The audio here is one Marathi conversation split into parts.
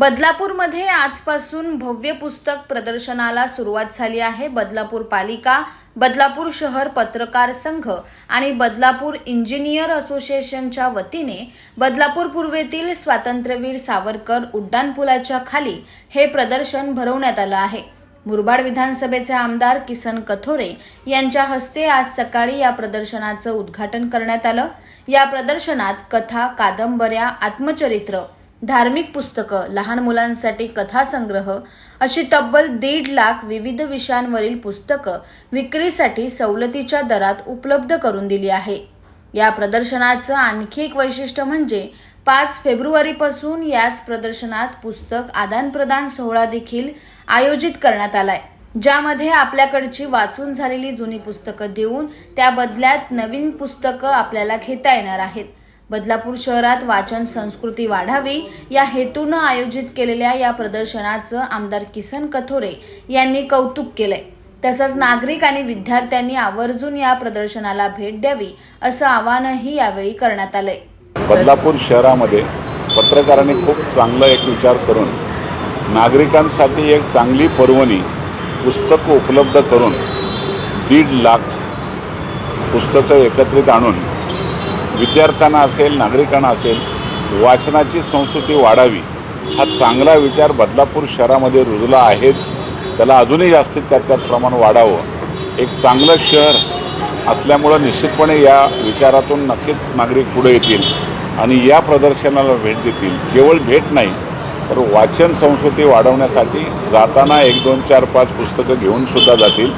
बदलापूरमध्ये आजपासून भव्य पुस्तक प्रदर्शनाला सुरुवात झाली आहे. बदलापूर पालिका बदलापूर शहर पत्रकार संघ आणि बदलापूर इंजिनियर असोसिएशनच्या वतीने बदलापूर पूर्वेतील स्वातंत्र्यवीर सावरकर उड्डाणपुलाच्या खाली हे प्रदर्शन भरवण्यात आलं आहे. मुरबाड विधानसभेचे आमदार किसन कथोरे यांच्या हस्ते आज सकाळी या प्रदर्शनाचं उद्घाटन करण्यात आलं. या प्रदर्शनात कथा कादंबऱ्या आत्मचरित्र धार्मिक पुस्तकं लहान मुलांसाठी कथासंग्रह अशी तब्बल दीड लाख विविध विषयांवरील पुस्तकं विक्रीसाठी सवलतीच्या दरात उपलब्ध करून दिली आहे. या प्रदर्शनाचं आणखी एक वैशिष्ट्य म्हणजे पाच फेब्रुवारीपासून याच प्रदर्शनात पुस्तक आदानप्रदान सोहळा देखील आयोजित करण्यात आलाय. ज्यामध्ये आपल्याकडची वाचून झालेली जुनी पुस्तकं देऊन त्या बदल्यात नवीन पुस्तकं आपल्याला घेता येणार आहेत. बदलापूर शहरात वाचन संस्कृती वाढावी या हेतूनं आयोजित केलेल्या या प्रदर्शनाचं आमदार किसन कथोरे यांनी कौतुक केलंय. तसंच नागरिक आणि विद्यार्थ्यांनी आवर्जून या प्रदर्शनाला भेट द्यावी असं आवाहनही यावेळी करण्यात आलंय. बदलापूर शहरामध्ये पत्रकारांनी खूप चांगला एक विचार करून नागरिकांसाठी एक चांगली पर्वणी पुस्तकं उपलब्ध करून दीड लाख पुस्तकं एकत्रित आणून विद्यार्थ्यांना असेल नागरिकांना असेल वाचनाची संस्कृती वाढावी हा चांगला विचार बदलापूर शहरामध्ये रुजला आहेच. त्याला अजूनही जास्तीत त्यात त्यात प्रमाण वाढावं. एक चांगलं शहर असल्यामुळं निश्चितपणे या विचारातून नक्कीच नागरिक पुढे येतील आणि या प्रदर्शनाला भेट देतील. केवळ भेट नाही तर वाचन संस्कृती वाढवण्यासाठी जाताना एक दोन चार पाच पुस्तकं घेऊन सुद्धा जातील.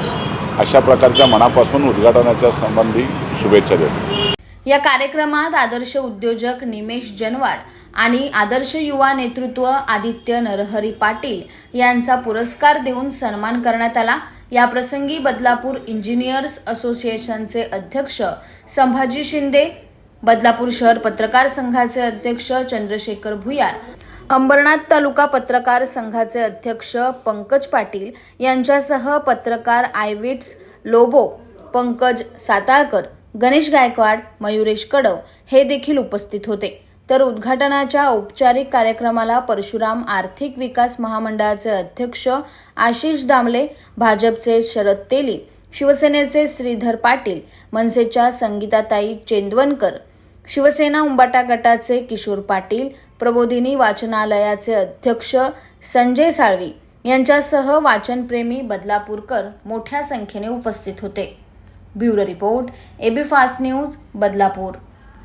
अशा प्रकारच्या मनापासून उद्घाटनाच्या संबंधी शुभेच्छा देतो. या कार्यक्रमात आदर्श उद्योजक निमेश जनवाड आणि आदर्श युवा नेतृत्व आदित्य नरहरी पाटील यांचा पुरस्कार देऊन सन्मान करण्यात आला. या प्रसंगी बदलापूर इंजिनियर्स असोसिएशनचे अध्यक्ष संभाजी शिंदे बदलापूर शहर पत्रकार संघाचे अध्यक्ष चंद्रशेखर भुयार अंबरनाथ तालुका पत्रकार संघाचे अध्यक्ष पंकज पाटील यांच्यासह पत्रकार आयविट्स लोबो पंकज साताळकर गणेश गायकवाड मयुरेश कडव हे देखील उपस्थित होते. तर उद्घाटनाच्या औपचारिक कार्यक्रमाला परशुराम आर्थिक विकास महामंडळाचे अध्यक्ष आशिष दामले भाजपचे शरद तेली शिवसेनेचे श्रीधर पाटील मनसेच्या संगीताताई चेंदवनकर शिवसेना उंबाटा गटाचे किशोर पाटील प्रबोधिनी वाचनालयाचे अध्यक्ष संजय साळवी यांच्यासह वाचनप्रेमी बदलापूरकर मोठ्या संख्येने उपस्थित होते. Bureau report AB fast news Badlapur.